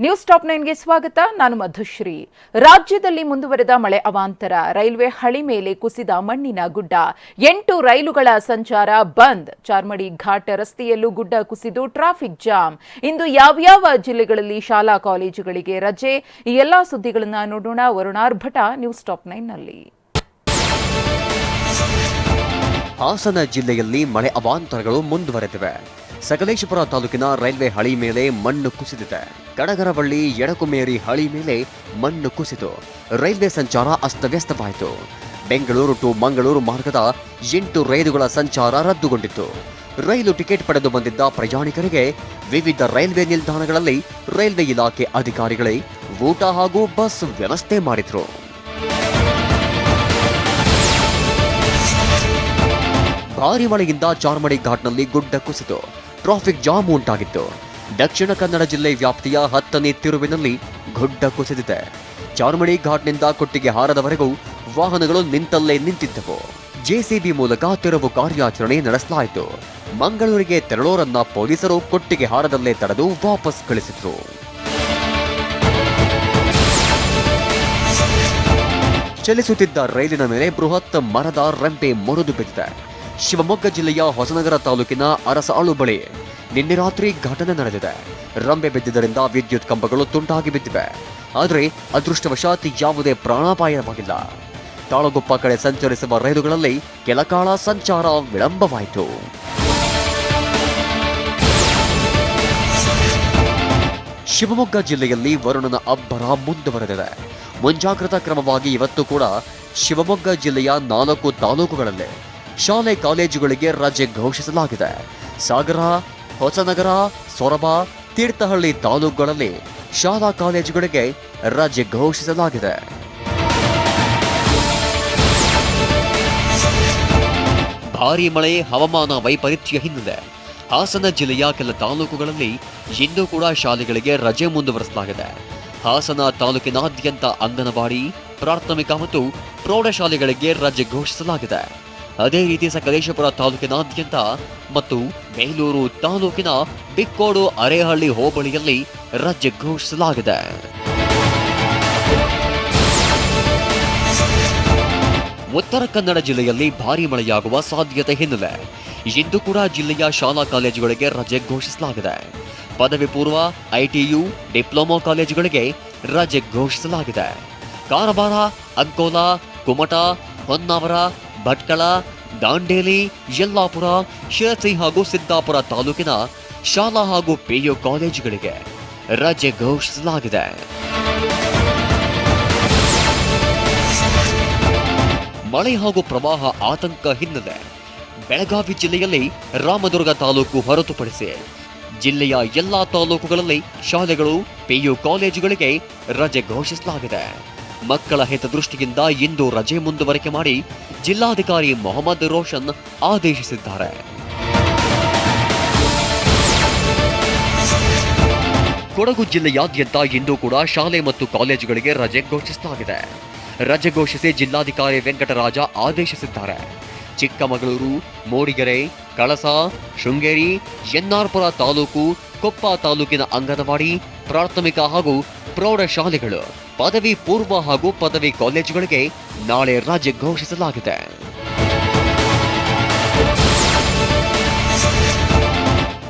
News top ನೈನ್ಗೆ ಸ್ವಾಗತ. ನಾನು ಮಧುಶ್ರೀ. ರಾಜ್ಯದಲ್ಲಿ ಮುಂದುವರೆದ ಮಳೆ ಅವಾಂತರ. ರೈಲ್ವೆ ಹಳಿ ಮೇಲೆ ಕುಸಿದ ಮಣ್ಣಿನ ಗುಡ್ಡ. ಎಂಟು ರೈಲುಗಳ ಸಂಚಾರ ಬಂದ್. ಚಾರ್ಮಡಿ ಘಾಟ್ ರಸ್ತೆಯಲ್ಲೂ ಗುಡ್ಡ ಕುಸಿದು ಟ್ರಾಫಿಕ್ ಜಾಮ್. ಇಂದು ಯಾವ್ಯಾವ ಜಿಲ್ಲೆಗಳಲ್ಲಿ ಶಾಲಾ ಕಾಲೇಜುಗಳಿಗೆ ರಜೆ? ಈ ಎಲ್ಲಾ ಸುದ್ದಿಗಳನ್ನು ನೋಡೋಣ. ವರುಣಾರ್ಭಟ ನ್ಯೂಸ್ ಟಾಪ್ ನೈನ್ನಲ್ಲಿ. ಹಾಸನ ಜಿಲ್ಲೆಯಲ್ಲಿ ಮಳೆ ಅವಾಂತರಗಳು ಮುಂದುವರೆದಿವೆ. ಸಕಲೇಶಪುರ ತಾಲೂಕಿನ ರೈಲ್ವೆ ಹಳಿ ಮೇಲೆ ಮಣ್ಣು ಕುಸಿದಿದೆ. ಕಡಗರವಳ್ಳಿ, ಎಡಕುಮೇರಿ ಹಳಿ ಮೇಲೆ ಮಣ್ಣು ಕುಸಿತು. ರೈಲ್ವೆ ಸಂಚಾರ ಅಸ್ತವ್ಯಸ್ತವಾಯಿತು. ಬೆಂಗಳೂರು ಟು ಮಂಗಳೂರು ಮಾರ್ಗದ ಎಂಟು ರೈಲುಗಳ ಸಂಚಾರ ರದ್ದುಗೊಂಡಿತ್ತು. ರೈಲು ಟಿಕೆಟ್ ಪಡೆದು ಬಂದಿದ್ದ ಪ್ರಯಾಣಿಕರಿಗೆ ವಿವಿಧ ರೈಲ್ವೆ ನಿಲ್ದಾಣಗಳಲ್ಲಿ ರೈಲ್ವೆ ಇಲಾಖೆ ಅಧಿಕಾರಿಗಳೇ ಊಟ ಹಾಗೂ ಬಸ್ ವ್ಯವಸ್ಥೆ ಮಾಡಿದ್ರು. ಭಾರಿ ಮಳೆಯಿಂದ ಚಾರ್ಮಡಿ ಘಾಟ್ನಲ್ಲಿ ಗುಡ್ಡ ಕುಸಿದು ಟ್ರಾಫಿಕ್ ಜಾಮ್ ಉಂಟಾಗಿತ್ತು. ದಕ್ಷಿಣ ಕನ್ನಡ ಜಿಲ್ಲೆ ವ್ಯಾಪ್ತಿಯ ಹತ್ತನೇ ತಿರುವಿನಲ್ಲಿ ಗುಡ್ಡ ಕುಸಿದಿದೆ. ಚಾರ್ಮಡಿ ಘಾಟ್ನಿಂದ ಕೊಟ್ಟಿಗೆ ಹಾರದವರೆಗೂ ವಾಹನಗಳು ನಿಂತಲ್ಲೇ ನಿಂತಿದ್ದವು. ಜೆಸಿಬಿ ಮೂಲಕ ತೆರವು ಕಾರ್ಯಾಚರಣೆ ನಡೆಸಲಾಯಿತು. ಮಂಗಳೂರಿಗೆ ತೆರಳೋರನ್ನ ಪೊಲೀಸರು ಕೊಟ್ಟಿಗೆ ಹಾರದಲ್ಲೇ ತಡೆದು ವಾಪಸ್ ಕಳಿಸಿದ್ರು. ಚಲಿಸುತ್ತಿದ್ದ ರೈಲಿನ ಮೇಲೆ ಬೃಹತ್ ಮರದ ರೆಂಪೆ ಮುರಿದು ಬಿದ್ದಿದೆ. ಶಿವಮೊಗ್ಗ ಜಿಲ್ಲೆಯ ಹೊಸನಗರ ತಾಲೂಕಿನ ಅರಸಾಳು ಬಳಿ ನಿನ್ನೆ ರಾತ್ರಿ ಘಟನೆ ನಡೆದಿದೆ. ರಂಬೆ ಬಿದ್ದಿದ್ದರಿಂದ ವಿದ್ಯುತ್ ಕಂಬಗಳು ತುಂಡಾಗಿ ಬಿದ್ದಿವೆ. ಆದರೆ ಅದೃಷ್ಟವಶಾತ್ ಯಾವುದೇ ಪ್ರಾಣಾಪಾಯವಾಗಿಲ್ಲ. ತಾಳಗುಪ್ಪ ಕಡೆ ಸಂಚರಿಸುವ ರೈಲುಗಳಲ್ಲಿ ಕೆಲಕಾಲ ಸಂಚಾರ ವಿಳಂಬವಾಯಿತು. ಶಿವಮೊಗ್ಗ ಜಿಲ್ಲೆಯಲ್ಲಿ ವರುಣನ ಅಬ್ಬರ ಮುಂದುವರೆದಿದೆ. ಮುಂಜಾಗ್ರತಾ ಕ್ರಮವಾಗಿ ಇವತ್ತು ಕೂಡ ಶಿವಮೊಗ್ಗ ಜಿಲ್ಲೆಯ ನಾಲ್ಕು ತಾಲೂಕುಗಳಲ್ಲಿ ಶಾಲೆ ಕಾಲೇಜುಗಳಿಗೆ ರಜೆ ಘೋಷಿಸಲಾಗಿದೆ. ಸಾಗರ, ಹೊಸನಗರ, ಸೊರಬ, ತೀರ್ಥಹಳ್ಳಿ ತಾಲೂಕುಗಳಲ್ಲಿ ಶಾಲಾ ಕಾಲೇಜುಗಳಿಗೆ ರಜೆ ಘೋಷಿಸಲಾಗಿದೆ. ಭಾರೀ ಮಳೆ, ಹವಾಮಾನ ವೈಪರೀತ್ಯ ಹಿನ್ನೆಲೆ. ಹಾಸನ ಜಿಲ್ಲೆಯ ಕೆಲ ತಾಲೂಕುಗಳಲ್ಲಿ ಇಂದು ಕೂಡ ಶಾಲೆಗಳಿಗೆ ರಜೆ ಮುಂದುವರೆಸಲಾಗಿದೆ. ಹಾಸನ ತಾಲೂಕಿನಾದ್ಯಂತ ಅಂಗನವಾಡಿ, ಪ್ರಾಥಮಿಕ ಮತ್ತು ಪ್ರೌಢಶಾಲೆಗಳಿಗೆ ರಜೆ ಘೋಷಿಸಲಾಗಿದೆ. ಅದೇ ರೀತಿ ಸಕಲೇಶಪುರ ತಾಲೂಕಿನಾದ್ಯಂತ ಮತ್ತು ಬೇಲೂರು ತಾಲೂಕಿನ ಬಿಕ್ಕೋಡು ಅರೇಹಳ್ಳಿ ಹೋಬಳಿಯಲ್ಲಿ ರಜೆ ಘೋಷಿಸಲಾಗಿದೆ. ಉತ್ತರ ಕನ್ನಡ ಜಿಲ್ಲೆಯಲ್ಲಿ ಭಾರಿ ಮಳೆಯಾಗುವ ಸಾಧ್ಯತೆ ಹಿನ್ನೆಲೆ. ಇಂದು ಕೂಡ ಜಿಲ್ಲೆಯ ಶಾಲಾ ಕಾಲೇಜುಗಳಿಗೆ ರಜೆ ಘೋಷಿಸಲಾಗಿದೆ. ಪದವಿ ಪೂರ್ವ, ಐಟಿಯು, ಡಿಪ್ಲೊಮಾ ಕಾಲೇಜುಗಳಿಗೆ ರಜೆ ಘೋಷಿಸಲಾಗಿದೆ. ಕಾರವಾರ, ಅಂಕೋಲಾ, ಕುಮಟಾ, ಹೊನ್ನಾವರ ಭಟ್ಕಳ, ದಾಂಡೇಲಿ, ಯಲ್ಲಾಪುರ, ಶಿರಸಿ ಹಾಗೂ ಸಿದ್ದಾಪುರ ತಾಲೂಕಿನ ಶಾಲಾ ಹಾಗೂ ಪಿಯು ಕಾಲೇಜುಗಳಿಗೆ ರಜೆ ಘೋಷಿಸಲಾಗಿದೆ. ಮಳೆ ಹಾಗೂ ಪ್ರವಾಹ ಆತಂಕ ಹಿನ್ನೆಲೆ ಬೆಳಗಾವಿ ಜಿಲ್ಲೆಯಲ್ಲಿ ರಾಮದುರ್ಗ ತಾಲೂಕು ಹೊರತುಪಡಿಸಿ ಜಿಲ್ಲೆಯ ಎಲ್ಲಾ ತಾಲೂಕುಗಳಲ್ಲಿ ಶಾಲೆಗಳು ಪಿಯು ಕಾಲೇಜುಗಳಿಗೆ ರಜೆ ಘೋಷಿಸಲಾಗಿದೆ. ಮಕ್ಕಳ ಹಿತದೃಷ್ಟಿಯಿಂದ ಇಂದು ರಜೆ ಮುಂದುವರಿಕೆ ಮಾಡಿ ಜಿಲ್ಲಾಧಿಕಾರಿ ಮೊಹಮ್ಮದ್ ರೋಷನ್ ಆದೇಶಿಸಿದ್ದಾರೆ. ಕೊಡಗು ಜಿಲ್ಲೆಯಾದ್ಯಂತ ಇಂದು ಕೂಡ ಶಾಲೆ ಮತ್ತು ಕಾಲೇಜುಗಳಿಗೆ ರಜೆ ಘೋಷಿಸಲಾಗಿದೆ. ರಜೆ ಘೋಷಿಸಿ ಜಿಲ್ಲಾಧಿಕಾರಿ ವೆಂಕಟರಾಜ ಆದೇಶಿಸಿದ್ದಾರೆ. ಚಿಕ್ಕಮಗಳೂರು, ಮೂಡಿಗೆರೆ ಕಳಸ, ಶೃಂಗೇರಿ, ಎನ್ನಾರ್ಪುರ ತಾಲೂಕು, ಕೊಪ್ಪ ತಾಲೂಕಿನ ಅಂಗನವಾಡಿ, ಪ್ರಾಥಮಿಕ ಹಾಗೂ ಪ್ರೌಢಶಾಲೆಗಳು, ಪದವಿ ಪೂರ್ವ ಹಾಗೂ ಪದವಿ ಕಾಲೇಜುಗಳಿಗೆ ನಾಳೆ ರಜೆ ಘೋಷಿಸಲಾಗಿದೆ.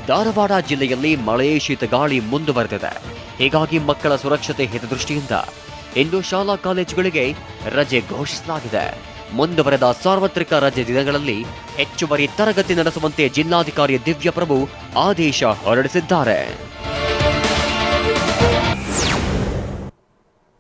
ಧಾರವಾಡ ಜಿಲ್ಲೆಯಲ್ಲಿ ಮಳೆ, ಶೀತ, ಗಾಳಿ ಮುಂದುವರೆದಿದೆ. ಹೀಗಾಗಿ ಮಕ್ಕಳ ಸುರಕ್ಷತೆ ಹಿತದೃಷ್ಟಿಯಿಂದ ಇಂದು ಶಾಲಾ ಕಾಲೇಜುಗಳಿಗೆ ರಜೆ ಘೋಷಿಸಲಾಗಿದೆ. ಮುಂದುವರೆದ ಸಾರ್ವತ್ರಿಕ ರಜೆ ದಿನಗಳಲ್ಲಿ ಹೆಚ್ಚುವರಿ ತರಗತಿ ನಡೆಸುವಂತೆ ಜಿಲ್ಲಾಧಿಕಾರಿ ದಿವ್ಯಪ್ರಭು ಆದೇಶ ಹೊರಡಿಸಿದ್ದಾರೆ.